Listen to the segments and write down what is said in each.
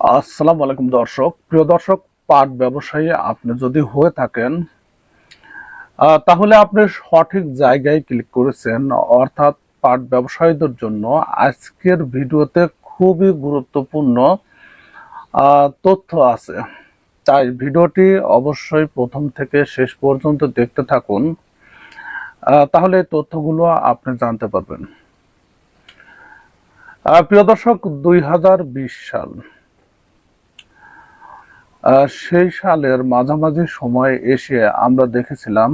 আসসালামু আলাইকুম দর্শক। প্রিয় দর্শক, পাট ব্যবসায়ী, আপনি যদি হয়ে থাকেন তাহলে আপনি সঠিক জায়গায় ক্লিক করেছেন। অর্থাৎ পাট ব্যবসায়ীদের জন্য আজকের ভিডিওতে খুবই গুরুত্বপূর্ণ তথ্য আছে। তাই ভিডিওটি অবশ্যই প্রথম থেকে শেষ পর্যন্ত দেখতে থাকুন। তাহলে তথ্যগুলো আপনি জানতে পারবেন। প্রিয় দর্শক, দুই হাজার বিশ সাল। সেই সালের মাঝামাঝি সময়ে এসে আমরা দেখেছিলাম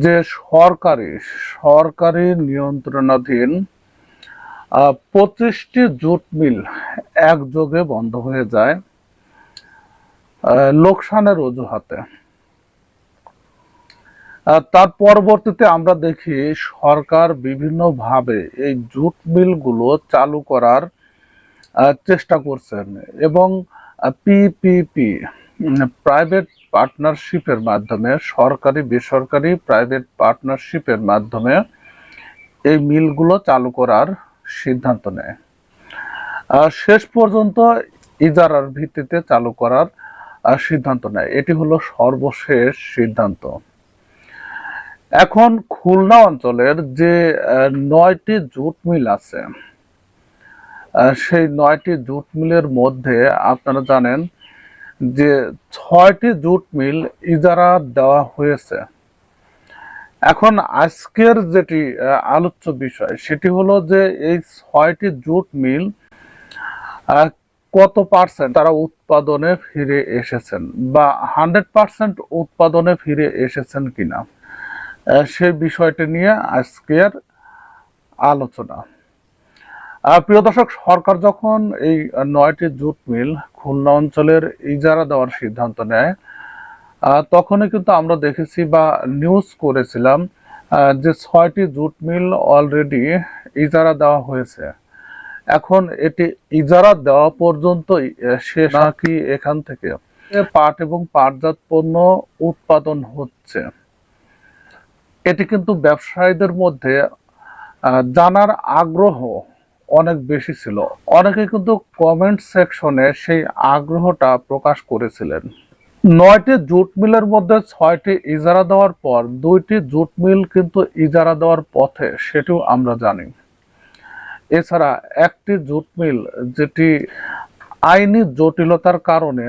যে সরকারি সরকারি নিয়ন্ত্রণাধীন পঁচিশটি জুট মিল একযোগে বন্ধ হয়ে যায় লোকসানের অজুহাতে। তার পরবর্তীতে আমরা দেখি সরকার বিভিন্নভাবে এই জুট মিলগুলো চালু করার চেষ্টা করছেন এবং পিপিপি প্রাইভেট পার্টনারশিপের মাধ্যমে, সরকারি, বেসরকারি প্রাইভেট পার্টনারশিপের মাধ্যমে এই মিলগুলো চালু করার সিদ্ধান্ত নেয়। শেষ পর্যন্ত ইজারার ভিত্তিতে চালু করার সিদ্ধান্ত নেয়। এটি হলো সর্বশেষ সিদ্ধান্ত। এখন খুলনা অঞ্চলের যে নয়টি জুট মিল আছে সেই নয়টি জুট মিলের মধ্যে আপনারা জানেন যে ছয়টি জুট মিল ইজারা দেওয়া হয়েছে। এখন আজকের যেটি আলোচ্য বিষয়, সেটি হলো যে এই ছয়টি জুট মিল কত পার্সেন্ট তারা উৎপাদনে ফিরে এসেছেন বা হান্ড্রেড পার্সেন্ট উৎপাদনে ফিরে এসেছেন কিনা সেই বিষয়টি নিয়ে আজকের আলোচনা। প্রিয় দর্শক সরকার যখন এই নয়টি জুট মিল খুলনা অঞ্চলের ইজারা দেওয়ার সিদ্ধান্ত নেয় তখনই কিন্তু আমরা দেখেছি বা নিউজ করেছিলাম যে ছয়টি জুট মিল অলরেডি ইজারা দেওয়া হয়েছে। এখন এটি ইজারা দেওয়া পর্যন্ত শেষ নাকি এখান থেকে পাট এবং পাটজাত পণ্য উৎপাদন হচ্ছে। এটি কিন্তু ব্যবসায়ীদের মধ্যে জানার আগ্রহ অনেক বেশি ছিল। অনেকে কিন্তু কমেন্ট সেকশনে সেই আগ্রহটা প্রকাশ করেছিলেন। নয়টি জুট মিলের মধ্যে ছয়টি ইজারা দেওয়ার পর দুইটি জুট মিল কিন্তু ইজারা দেওয়ার পথে, সেটিও আমরা জানি। এছাড়া একটি জুট মিল যেটি আইনি জটিলতার কারণে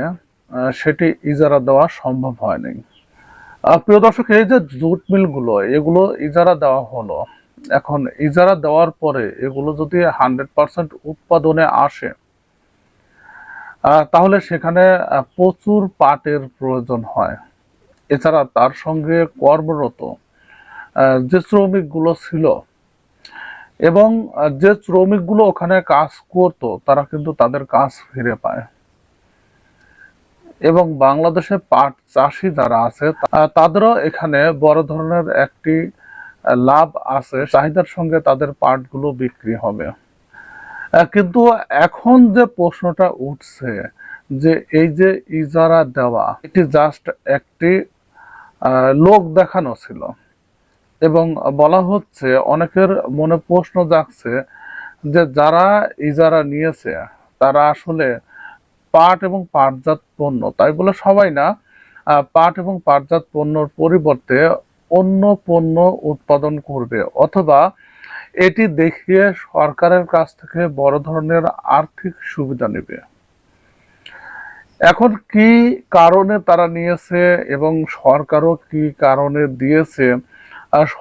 সেটি ইজারা দেওয়া সম্ভব হয়নি। প্রিয় দর্শক, এই যে জুট মিলগুলো, এগুলো ইজারা দেওয়া হলো এখন ইজারা দেওয়ার পরে এগুলো যদি হান্ড্রেড পার্সেন্ট উৎপাদনে আসে তাহলে সেখানে প্রচুর পাটের প্রয়োজন হয়। এছাড়া তার সঙ্গে কর্মরত যে শ্রমিকগুলো ছিল এবং যে শ্রমিকগুলো ওখানে কাজ করতো, তারা কিন্তু তাদের কাজ ফিরে পায়। এবং বাংলাদেশে পাট চাষি যারা আছে তাদেরও এখানে বড় ধরনের একটি লাভ আছে, চাহিদার সঙ্গে তাদের পাটগুলো বিক্রি হবে। কিন্তু এখন যে প্রশ্নটা উঠছে যে এই যে ইজারা দেওয়া, এটি জাস্ট একটি লোক দেখানো ছিল। এবং বলা হচ্ছে, অনেকের মনে প্রশ্ন জাগছে যে যারা ইজারা নিয়েছে, তারা আসলে পাট এবং পাটজাত পণ্য, তাই বলে সবাই না পাট এবং পাটজাত পণ্যর পরিবর্তে অন্য পণ্য উৎপাদন করবে, অথবা এটি দেখিয়ে সরকারের কাছ থেকে বড় ধরনের আর্থিক সুবিধা নেবে। এখন কি কারণে তারা নিয়েছে এবং সরকারও কি কারণে দিয়েছে?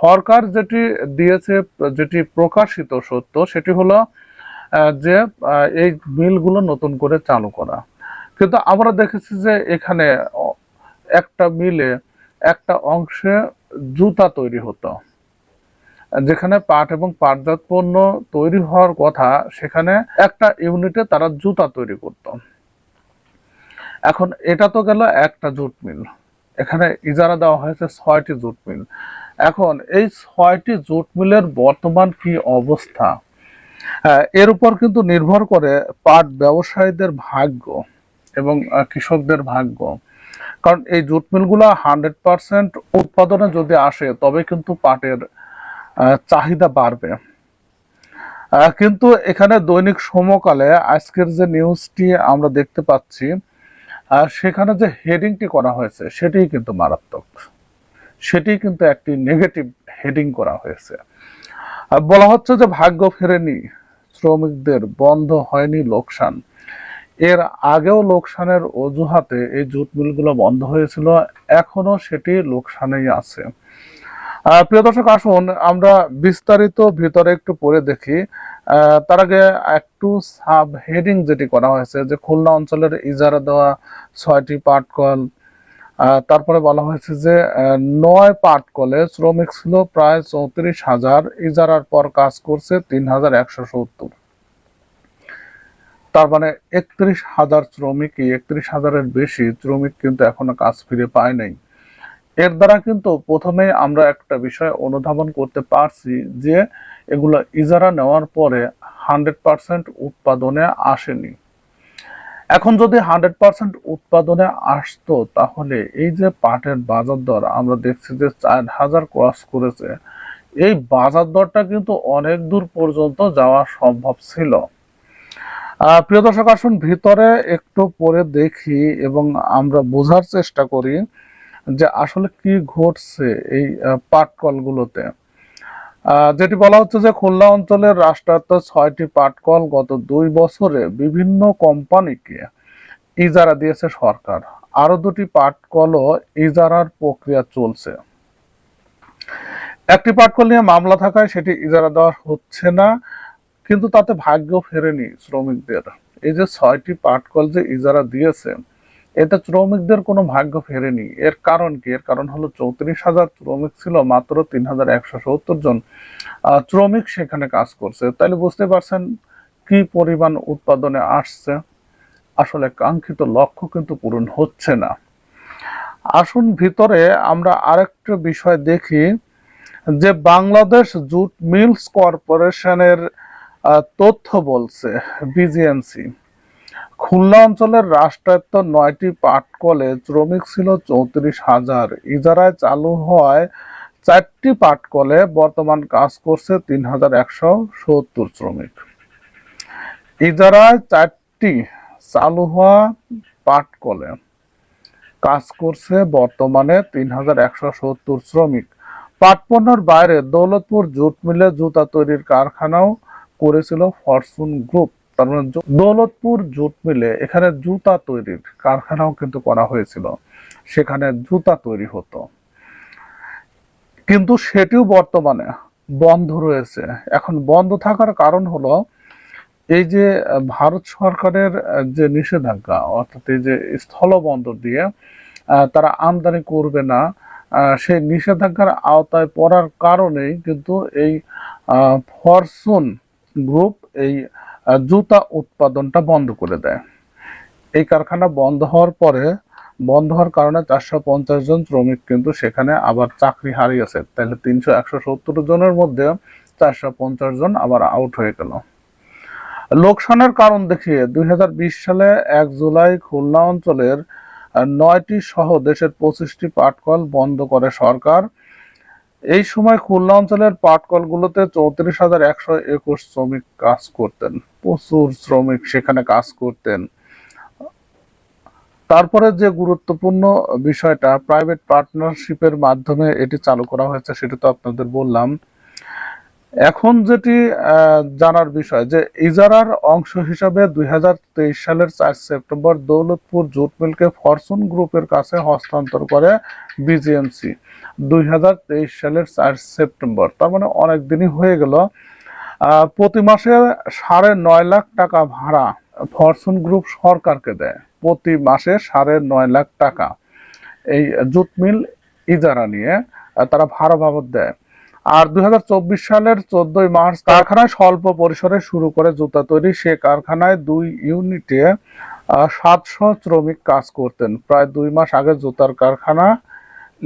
সরকার যেটি দিয়েছে, যেটি প্রকাশিত সত্য, সেটি হলো যে এই মিলগুলো নতুন করে চালু করা। কিন্তু আমরা দেখেছি যে এখানে, একটা মিলে একটা অংশে জুতা তৈরি হতো। যেখানে পাট এবং পাটজাত পণ্য তৈরি হওয়ার কথা সেখানে একটা ইউনিটে তারা জুতা তৈরি করত। এখন এটা তো গেল একটা জুট মিল। এখানে ইজারা দেওয়া হয়েছে ছয়টি জুট মিল। এখন এই ছয়টি জুট মিলের বর্তমান কি অবস্থা? আহ, এর উপর কিন্তু নির্ভর করে পাট ব্যবসায়ীদের ভাগ্য এবং কৃষকদের ভাগ্য। কারণ এই জুট মিলগুলো হান্ড্রেড পার্সেন্ট উৎপাদনে যদি আসে, তবে কিন্তু পাটের চাহিদা বাড়বে। কিন্তু এখানে দৈনিক সমকালে আজকের যে নিউজটি আমরা দেখতে পাচ্ছি সেখানে যে হেডিংটি করা হয়েছে, সেটিই কিন্তু মারাত্মক। সেটি কিন্তু একটি নেগেটিভ হেডিং করা হয়েছে। বলা হচ্ছে যে ভাগ্য ফেরেনি, শ্রমিকদের বন্ধ হয়নি লোকসান। এর আগেও লোকসানের অজুহাতে এই জুট মিলগুলো বন্ধ হয়েছিল, এখনও সেটি লোকসানেই আছে। প্রিয় দর্শক, আসুন আমরা বিস্তারিত ভিতরে একটু পড়ে দেখি। তার আগে একটু সাব হেডিং যেটি করা হয়েছে, যে খুলনা অঞ্চলের ইজারা দেওয়া ছয়টি পাটকল তারপরে বলা হয়েছে যে নয় পাটকলে শ্রমিক ছিল প্রায় চৌত্রিশ হাজার, ইজারার পর কাজ করছে তিন হাজার একশো সত্তর। তার মানে একত্রিশ হাজার শ্রমিকই, একত্রিশ হাজারের বেশি শ্রমিক কিন্তু এখনও কাজ ফিরে পায় নাই। এর দ্বারা কিন্তু প্রথমে আমরা একটা বিষয় অনুধাবন করতে পারছি যে এগুলো ইজারা নেওয়ার পরে হান্ড্রেড পার্সেন্ট উৎপাদনে আসেনি। এখন যদি হান্ড্রেড পার্সেন্ট উৎপাদনে আসতো, তাহলে এই যে পাটের বাজার দর আমরা দেখছি যে চার হাজার ক্রস করেছে, এই বাজার দরটা কিন্তু অনেক দূর পর্যন্ত যাওয়া সম্ভব ছিল। প্রিয় দর্শক, আসুন ভিতরে একটু পরে দেখি এবং আমরা বোঝার চেষ্টা করি যে আসলে কি ঘটছে এই পাটকলগুলোতে যেটি বলা হচ্ছে যে খুলনা অঞ্চলের রাষ্ট্রায়ত্ত ছয়টি পাটকল গত দুই বছরে বিভিন্ন কোম্পানিকে ইজারা দিয়েছে সরকার। আরও দুটি পাটকলও ইজারার প্রক্রিয়া চলছে। একটি পাটকল নিয়ে মামলা থাকায় সেটি ইজারা দেওয়া হচ্ছে না। কিন্তু তাতে ভাগ্য ফেরেনি শ্রমিকদের। এই যে ছয়টি পাটকল যে ইজারা দিয়েছে, এতে শ্রমিকদের কোনো ভাগ্য ফেরেনি। এর কারণ কি? এর কারণ হলো চৌত্রিশ হাজার শ্রমিক ছিল, মাত্র তিন হাজার একশো সত্তর জন শ্রমিক সেখানে কাজ করছে। তাহলে বুঝতে পারছেন কি পরিমাণ উৎপাদনে আসছে? আসলে কাঙ্ক্ষিত লক্ষ্য কিন্তু পূরণ হচ্ছে না। আসুন ভিতরে আমরা আরেকটা বিষয় দেখি যে বাংলাদেশ জুট মিলস কর্পোরেশনের তথ্য বলছে বিজিএমসি খুলনা অঞ্চলের রাষ্ট্রায়ত্ত নয়টি পাট পাটকলে শ্রমিক ছিল চৌত্রিশ হাজার। ইজারায় চালু হওয়ায় চারটি পাটকলে বর্তমান কাজ করছে তিন হাজার একশো সত্তর শ্রমিক। ইজারায় চারটি চালু হওয়া পাটকলে কাজ করছে বর্তমানে তিন হাজার একশো সত্তর শ্রমিক। পাট পণ্যের বাইরে দৌলতপুর জুট মিলে জুতা তৈরির কারখানাও করেছিল ফরচুন গ্রুপ। তার মানে দৌলতপুর জুট মিলে এখানে জুতা তৈরির কারখানাও কিন্তু করা হয়েছিল। সেখানে জুতা তৈরি হতো। কিন্তু সেটিও বর্তমানে বন্ধ রয়েছে। এখন বন্ধ থাকার কারণ হলো এই যে, ভারত সরকারের যে নিষেধাজ্ঞা, অর্থাৎ এই যে স্থলবন্দর দিয়ে তারা আমদানি করবে না সেই নিষেধাজ্ঞার আওতায় পড়ার কারণেই কিন্তু এই ফরচুন গ্রুপ এই জুতা উৎপাদনটা বন্ধ করে দেয়। এই কারখানা বন্ধ হওয়ার পরে, বন্ধ হওয়ার কারণে চারশো পঞ্চাশ জন শ্রমিক কিন্তু সেখানে আবার চাকরি হারিয়েছে। তাহলে তিনশো একশো সত্তর জনের মধ্যে চারশো পঞ্চাশ জন আবার আউট হয়ে গেল। লোকসানের কারণ দেখিয়ে দুই হাজার বিশ সালে এক জুলাই খুলনা অঞ্চলের নয়টি সহ দেশের পঁচিশটি পাটকল বন্ধ করে সরকার। এই সময় খুলনা অঞ্চলের পাটকলগুলোতে চৌত্রিশ হাজার একশো একুশ শ্রমিক কাজ করতেন, প্রচুর শ্রমিক সেখানে কাজ করতেন। তারপরে যে গুরুত্বপূর্ণ বিষয়টা প্রাইভেট পার্টনারশিপের মাধ্যমে এটি চালু করা হয়েছে, সেটা তো আপনাদের বললাম। এখন যেটি জানার বিষয় যে ইজারার অংশ হিসাবে দুই হাজার তেইশ সালের চার সেপ্টেম্বর দৌলতপুর জুট মিলকে ফরচুন গ্রুপের কাছে হস্তান্তর করে বিজিএমসি। দুই হাজার তেইশ সালের চার সেপ্টেম্বর, তার মানে অনেক দিনই হয়ে গেল। প্রতি মাসে সাড়ে নয় লাখ টাকা ভাড়া ফরচুন গ্রুপ সরকারকে দেয়। প্রতি মাসে সাড়ে নয় লাখ টাকা। এই জুট মিল ইজারা নিয়ে তারা ভাড়া বাবদ দেয়। আর দুই হাজার চব্বিশ সালের চোদ্দই মার্চ কারখানায় স্বল্প পরিসরে শুরু করে জুতা তৈরি। সে কারখানায় দুই ইউনিটে সাতশো শ্রমিক কাজ করতেন। প্রায় দুই মাস আগে জুতার কারখানা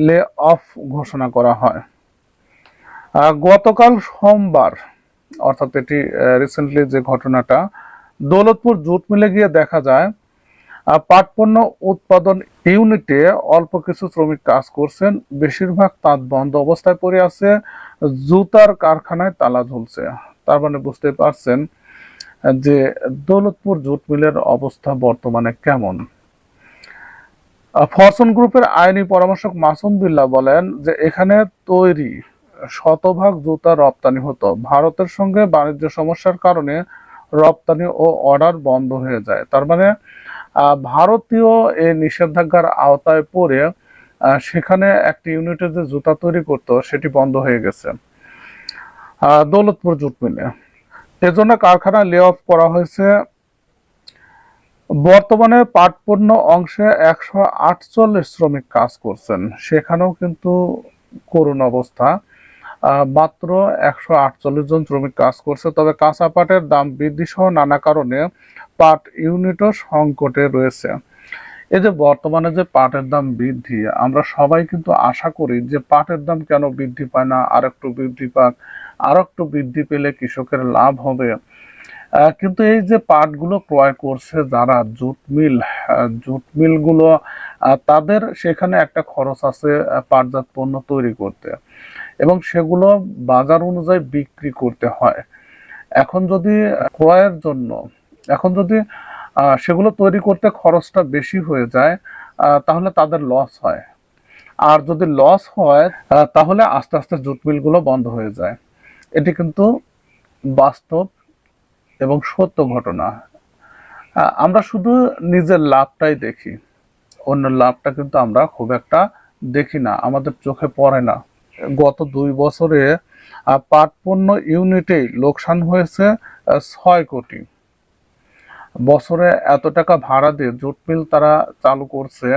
লে অফ ঘোষণা করা হয়। গতকাল সোমবার, অর্থাৎ এটি রিসেন্টলি যে ঘটনাটা, দৌলতপুর জুট মিলে গিয়ে দেখা যায় আহ, পাট পণ্য উৎপাদন ইউনিটে অল্প কিছু শ্রমিক কাজ করছেন। বেশিরভাগ তাঁত বন্ধ অবস্থায় পড়ে আছে। জুতার কারখানায় তালা ঝুলছে। তার মানে বুঝতে পারছেন যে দৌলতপুর জুট মিলের অবস্থা বর্তমানে কেমন। ফরসন গ্রুপের আইনি পরামর্শক মাসুম বিল্লাহ বলেন যে এখানে তৈরি শতভাগ জুতা রপ্তানি হতো। ভারতের সঙ্গে বাণিজ্য সমস্যার কারণে রপ্তানি ও অর্ডার বন্ধ হয়ে যায়। তার মানে ভারতীয় এই নিষেধাজ্ঞার আওতায় পড়ে সেখানে একটি ইউনিটে যে জুতা তৈরি করতো, সেটি বন্ধ হয়ে গেছে। দৌলতপুর জুট মিলে। এজন্য কারখানা লে অফ করা হয়েছে। বর্তমানে পাট পণ্য অংশে একশো আটচল্লিশ শ্রমিক কাজ করছেন। সেখানেও কিন্তু করুণ অবস্থা। মাত্র একশো আটচল্লিশ জন শ্রমিক কাজ করছে। তবে কাঁচা পাটের দাম বৃদ্ধি সহ নানা কারণে পাট ইউনিটও সংকটে রয়েছে। এই যে বর্তমানে যে পাটের দাম বৃদ্ধি, আমরা সবাই কিন্তু আশা করি যে পাটের দাম কেন বৃদ্ধি পায় না আর একটু বৃদ্ধি পাক আর একটু বৃদ্ধি পেলে কৃষকের লাভ হবে। কিন্তু এই যে পাটগুলো ক্রয় করছে যারা জুট মিল জুট মিলগুলো তাদের সেখানে একটা খরচ আছে পাটজাত পণ্য তৈরি করতে। এবং সেগুলো বাজার অনুযায়ী বিক্রি করতে হয়। এখন যদি, ক্রয়ের জন্য, এখন যদি সেগুলো তৈরি করতে খরচটা বেশি হয়ে যায় তাহলে তাদের লস হয়। আর যদি লস হয় তাহলে আস্তে আস্তে জুট মিলগুলো বন্ধ হয়ে যায়। এটি কিন্তু বাস্তব এবং সত্য ঘটনা। আমরা শুধু নিজের লাভটাই দেখি। অন্য লাভটা কিন্তু আমরা খুব একটা দেখি না, আমাদের চোখে পড়ে না। গত দুই বছরে পাট পণ্য ইউনিটেই লোকসান হয়েছে ছয় কোটি। বছরে এত টাকা ভাড়া দিয়ে জুট মিল তারা চালু করছে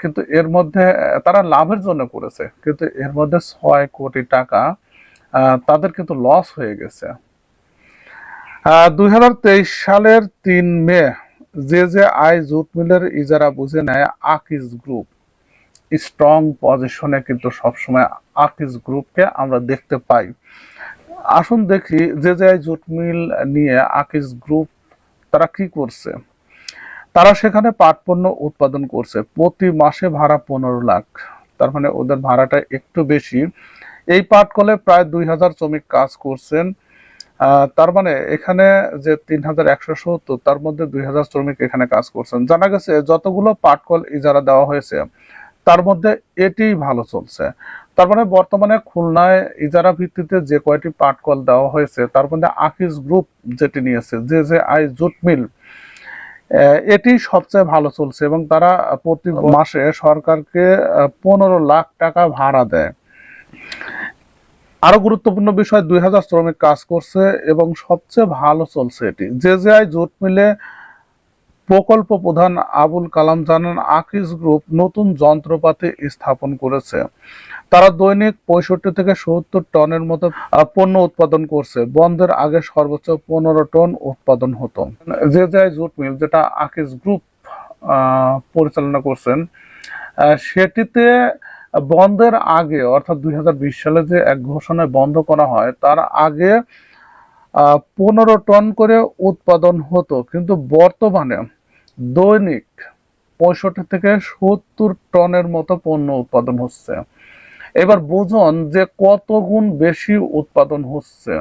কিন্তু এর মধ্যে তারা লাভের জন্য করেছে, কিন্তু এর মধ্যে ছয় কোটি টাকা তাদের কিন্তু লস হয়ে গেছে। দুই হাজার তেইশ সালের তিন মে, যে যে আয় জুট মিলের ইজারা বুঝে নেয় আকিজ গ্রুপ। স্ট্রং পজিশনে কিন্তু সবসময় আকিজ গ্রুপকে আমরা দেখতে পাই। আসুন দেখি যে যে জুট মিল নিয়ে আকিজ গ্রুপ তারা কি করছে। তারা সেখানে পাট পণ্য উৎপাদন করছে। প্রতি মাসে ভাড়া পনেরো লাখ। তার মানে ওদের ভাড়াটা একটু বেশি। এই পাট কলে প্রায় দুই হাজার শ্রমিক কাজ করছেন। তার মানে এখানে যে তিন হাজার একশো সত্তর, তার মধ্যে দুই হাজার শ্রমিক এখানে কাজ করছেন। জানা গেছে যতগুলো পাটকল ইজারা দেওয়া হয়েছে তার মধ্যে এটিই ভালো চলছে। তার মানে বর্তমানে খুলনায় ইজারা ভিত্তিতে যে কয়টি পাটকল দেওয়া হয়েছে, তার মধ্যে আকিজ গ্রুপ যেটি নিয়েছে, যে যে আই জুট মিল এটি সবচেয়ে ভালো চলছে এবং তারা প্রতি মাসে সরকারকে পনেরো লাখ টাকা ভাড়া দেয়। আরও গুরুত্বপূর্ণ বিষয়, দুই হাজার শ্রমিক কাজ করছে এবং সবচেয়ে ভালো চলছে এটি। যে যে আই জোট মিলে প্রকল্প প্রধান আবুল কালাম জানান আকিজ গ্রুপ নতুন যন্ত্রপাতি স্থাপন করেছে। তারা দৈনিক পঁয়ষট্টি থেকে সত্তর টনের মতো পণ্য উৎপাদন করছে। বন্ধের আগে সর্বোচ্চ পনেরো টন উৎপাদন হতো। যে যে আই জুট মিল যেটা আকিজ গ্রুপ পরিচালনা করছেন সেটিতে বন্ধের আগে, অর্থাৎ দুই হাজার বিশ সালে যে এক ঘোষণায় বন্ধ করা হয়, তার আগে পনেরো টন করে উৎপাদন হতো। কিন্তু বর্তমানে দৈনিক পঁয়ষট্টি থেকে সত্তর টনের মতো পণ্য উৎপাদন হচ্ছে। এবার বুঝুন যে কত গুণ বেশি উৎপাদন হচ্ছে।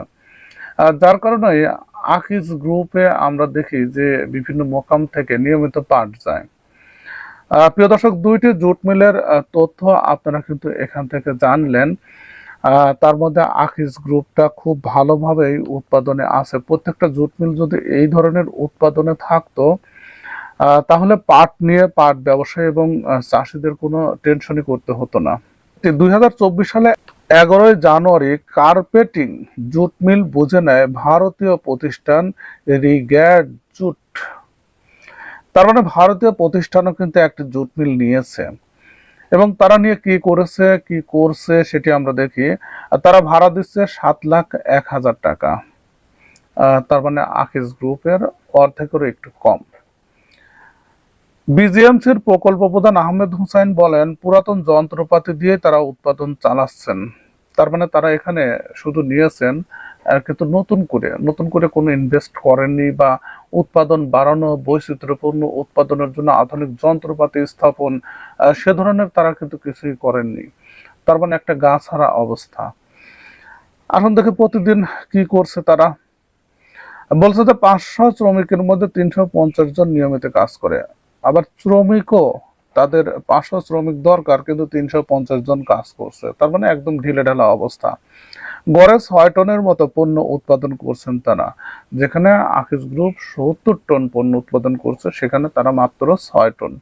যার কারণে আকিজ গ্রুপে আমরা দেখি যে বিভিন্ন মোকাম থেকে নিয়মিত পাট যায়। প্রিয় দর্শক, দুইটি জুট মিলের তথ্য আপনারা কিন্তু এখান থেকে জানলেন। তার মধ্যে আকিজ গ্রুপটা খুব ভালোভাবেই উৎপাদনে আছে। প্রত্যেকটা জুট মিল যদি এই ধরনের উৎপাদনে থাকতো তাহলে পাট নিয়ে পাট ব্যবসায়ী এবং চাষিদের কোনো টেনশনই করতে হতো না। দুই হাজার চব্বিশ সালে এগারোই জানুয়ারি কার্পেটিং, জুট মিল বুঝে নেয় ভারতীয় প্রতিষ্ঠান রিগ্যাড জুট তার মানে ভারতীয় প্রতিষ্ঠানও কিন্তু একটি জুট মিল নিয়েছে। এবং তারা নিয়ে কি করেছে, কি করছে সেটি আমরা দেখি। তারা ভাড়া দিচ্ছে সাত লাখ এক হাজার টাকা। তার মানে আকিজ গ্রুপের অর্ধেকেরও একটু কম। বিজিএমসির প্রকল্প প্রধান আহমেদ হুসাইন বলেন, পুরাতন যন্ত্রপাতি দিয়ে তারা উৎপাদন চালাচ্ছেন। তার মানে তারা এখানে শুধু নিয়েছেন কিন্তু নতুন করে নতুন করে কোনো ইনভেস্ট করেননি বা উৎপাদন বাড়ানো, বৈচিত্র্যপূর্ণ উৎপাদনের জন্য আধুনিক যন্ত্রপাতি স্থাপন সে ধরনের তারা কিন্তু কিছুই করেননি। তার মানে একটা গা ছাড়া অবস্থা। এখন দেখে প্রতিদিন কি করছে তারা। বলছে যে পাঁচশো শ্রমিকের মধ্যে তিনশো পঞ্চাশ জন নিয়মিত কাজ করে। আবার শ্রমিকও, তাদের পাঁচশো শ্রমিক দরকার, কিন্তু তিনশো পঞ্চাশ জন কাজ করছে। তার মানে একদম ঢিলে ঢালা অবস্থা। গড়ে ছয় টনের মতো পণ্য উৎপাদন করছেন তারা, যেখানে আকিস গ্রুপ সত্তর টন পণ্য উৎপাদন করছে, সেখানে তারা মাত্র ছয় টন।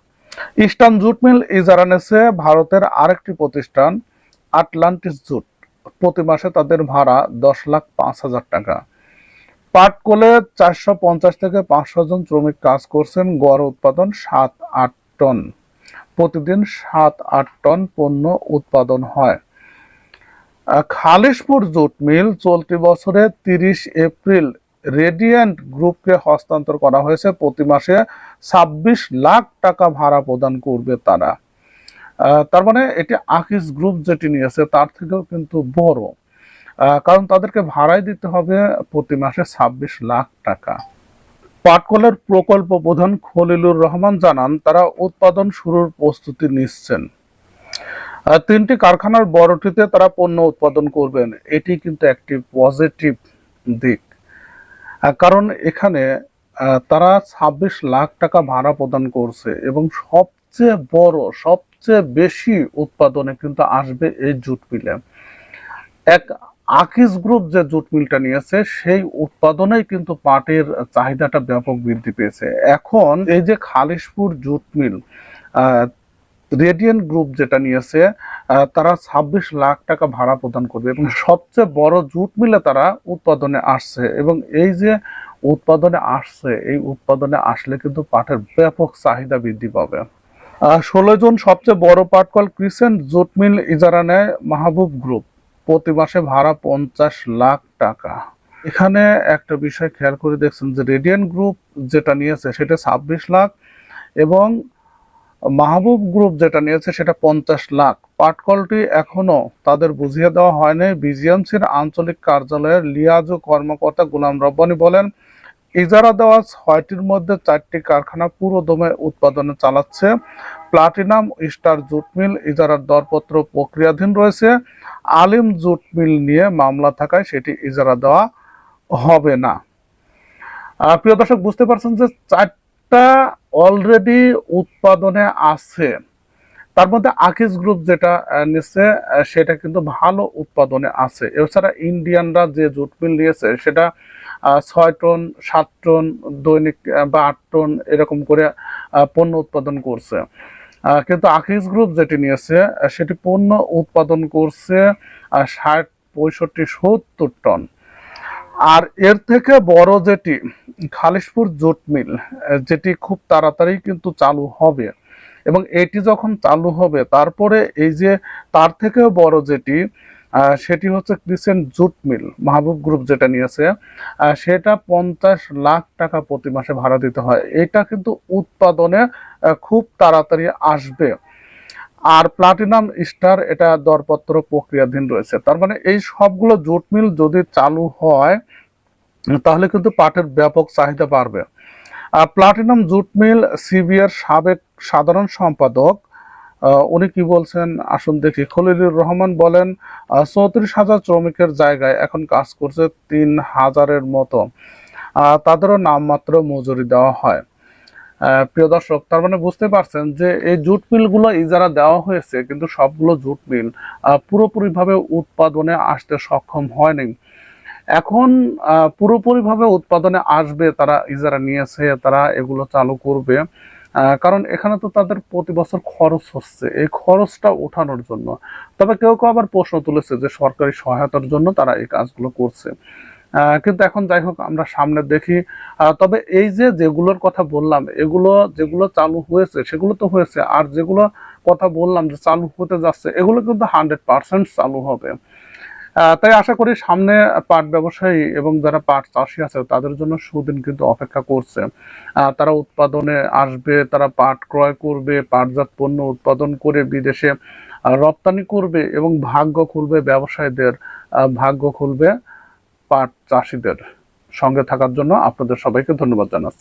ইস্টার্ন জুট মিল ইজারানেসে ভারতের আরেকটি প্রতিষ্ঠান, আটলান্টিস জুট, প্রতি মাসে তাদের ভাড়া দশ লাখ পাঁচ হাজার টাকা। পাটকলে চারশো পঞ্চাশ থেকে পাঁচশো জন শ্রমিক কাজ করছেন, গড় উৎপাদন সাত আট টন। প্রতিদিন সাত আট টন পণ্য উৎপাদন হয়। খালিশপুর জুট মিল চলতি বছরে তিরিশ এপ্রিল রেডিয়েন্ট গ্রুপকে হস্তান্তর করা হয়েছে। প্রতি মাসে ছাব্বিশ লাখ টাকা ভাড়া প্রদান করবে তারা। তার মানে এটি আকিস গ্রুপ যেটি নিয়েছে, তার থেকেও কিন্তু বড়। কারণ তাদেরকে ভাড়াই দিতে হবে প্রতি মাসে ছাব্বিশ লাখ টাকা। পাটকলের প্রকল্প প্রধান খলিলুর রহমান জানান, তারা উৎপাদন শুরুর প্রস্তুতি নিচ্ছেন। তিনটি কারখানার বড়টিতে তারা পণ্য উৎপাদন করবেন। এটি কিন্তু একটি পজিটিভ দিক। কারণ এখানে তারা ছাব্বিশ লাখ টাকা ভাড়া প্রদান করছে এবং সবচেয়ে বড়, সবচেয়ে বেশি উৎপাদনে কিন্তু আসবে এই জুট মিলে। এক আকিস গ্রুপ যে জুট মিলটা নিয়েছে সেই উৎপাদনেই কিন্তু পাটের চাহিদাটা ব্যাপক বৃদ্ধি পেয়েছে। এখন এই যে Khalishpur jute mill ah, radiant group যেটা নিয়েছে তারা ছাব্বিশ লাখ টাকা ভাড়া প্রদান করবে এবং সবচেয়ে বড় জুট মিলে তারা উৎপাদনে আসছে এবং এই যে উৎপাদনে আসছে এই উৎপাদনে আসলে কিন্তু পাটের ব্যাপক চাহিদা বৃদ্ধি পাবে। ষোলো জন সবচেয়ে বড় পাটকল ক্রিসেন্ট জুট মিল ইজারা নেয় মাহবুব গ্রুপ। প্রতি মাসে ভাড়া পঞ্চাশ লাখ টাকা। এখানে একটা বিষয় খেয়াল করে দেখছেন যে রেডিয়ান গ্রুপ যেটা নিয়েছে সেটা ছাব্বিশ লাখ এবং মাহবুব গ্রুপ যেটা নিয়েছে সেটা পঞ্চাশ লাখ। পাটকলটি এখনও তাদের বুঝিয়ে দেওয়া হয়নি। বিজিএমসির আঞ্চলিক কার্যালয়ের লিয়াজু কর্মকর্তা গুলাম রব্বানি বলেন ইজারা দেওয়া ছয়টির মধ্যে চারটি কারখানা পুরো দমে উৎপাদনে চালাচ্ছে। প্লাটিনাম, স্টার জুট মিল, ইজারার দরপত্র প্রক্রিয়াধীন রয়েছে। আলিম জুট মিল নিয়ে মামলা থাকায় সেটি ইজারা দেওয়া হবে না। প্রিয় দর্শক, বুঝতে পারছেন যে চারটা অলরেডি উৎপাদনে আছে। তার মধ্যে আকিস গ্রুপ যেটা নিচ্ছে সেটা কিন্তু ভালো উৎপাদনে আছে। এছাড়া ইন্ডিয়ানরা যে জুট মিল নিয়েছে, সেটা ছয় টন, সাত টন, দৈনিক বা আট টন এরকম করে পণ্য উৎপাদন করছে। কিন্তু আকিস গ্রুপ যেটি নিয়েছে সেটি পণ্য উৎপাদন করছে ষাট, পঁয়ষট্টি, সত্তর টন। আর এর থেকে বড় যেটি, খালিশপুর জুট মিল যেটি খুব তাড়াতাড়ি কিন্তু চালু হবে। এবং এটি যখন চালু হবে, তারপরে এই যে, তার থেকেও বড় যেটি সেটি হচ্ছে crescent jute mill, Mahbub group যেটা নিয়েছে। সেটা পঞ্চাশ লাখ টাকা প্রতি মাসে ভাড়া দিতে হয়। এটা কিন্তু উৎপাদনে খুব তাড়াতাড়ি আসবে। আর প্লাটিনাম স্টার এটা দরপত্র প্রক্রিয়াধীন রয়েছে। তার মানে এই সবগুলো জুট মিল যদি চালু হয়, তাহলে কিন্তু পাটের ব্যাপক চাহিদা বাড়বে। প্লাটিনাম জুট মিল সিবিআর সাবেক সাধারণ সম্পাদক উনি কি বলছেন? আসুন দেখি। খলিলুর রহমান বলেন চৌত্রিশ হাজার শ্রমিকের জায়গায় এখন কাজ করছে তিন হাজারের মতো। তাদেরও নামমাত্র মজুরি দেওয়া হয়। প্রিয় দর্শক, তার মানে বুঝতে পারছেন যে এই জুট মিলগুলো ইজারা দেওয়া হয়েছে, কিন্তু সবগুলো জুট মিল পুরোপুরিভাবে উৎপাদনে আসতে সক্ষম হয়নি। এখন পুরোপুরিভাবে উৎপাদনে আসবে, তারা ইজারা নিয়েছে, তারা এগুলো চালু করবে। কারণ এখানে তো তাদের প্রতি বছর খরচ হচ্ছে। এই খরচটা ওঠানোর জন্য। তবে কেউ কেউ আবার প্রশ্ন তুলেছে যে সরকারি সহায়তার জন্য তারা এই কাজগুলো করছে। কিন্তু এখন যাই হোক, আমরা সামনে দেখি। তবে এই যে যেগুলোর কথা বললাম, এগুলো যেগুলো চালু হয়েছে, সেগুলো তো হয়েছে। আর যেগুলো কথা বললাম যে চালু হতে যাচ্ছে, এগুলো কিন্তু হান্ড্রেড পার্সেন্ট চালু হবে। তাই আশা করি সামনে পাট ব্যবসায়ী এবং যারা পাট চাষি আছে, তাদের জন্য সুদিন কিন্তু অপেক্ষা করছে। তারা উৎপাদনে আসবে, তারা পাট ক্রয় করবে, পাটজাত পণ্য উৎপাদন করে বিদেশে রপ্তানি করবে এবং ভাগ্য খুলবে ব্যবসায়ীদের ভাগ্য খুলবে পাট চাষিদের সঙ্গে থাকার জন্য। আপনাদের সবাইকে ধন্যবাদ জানাচ্ছি।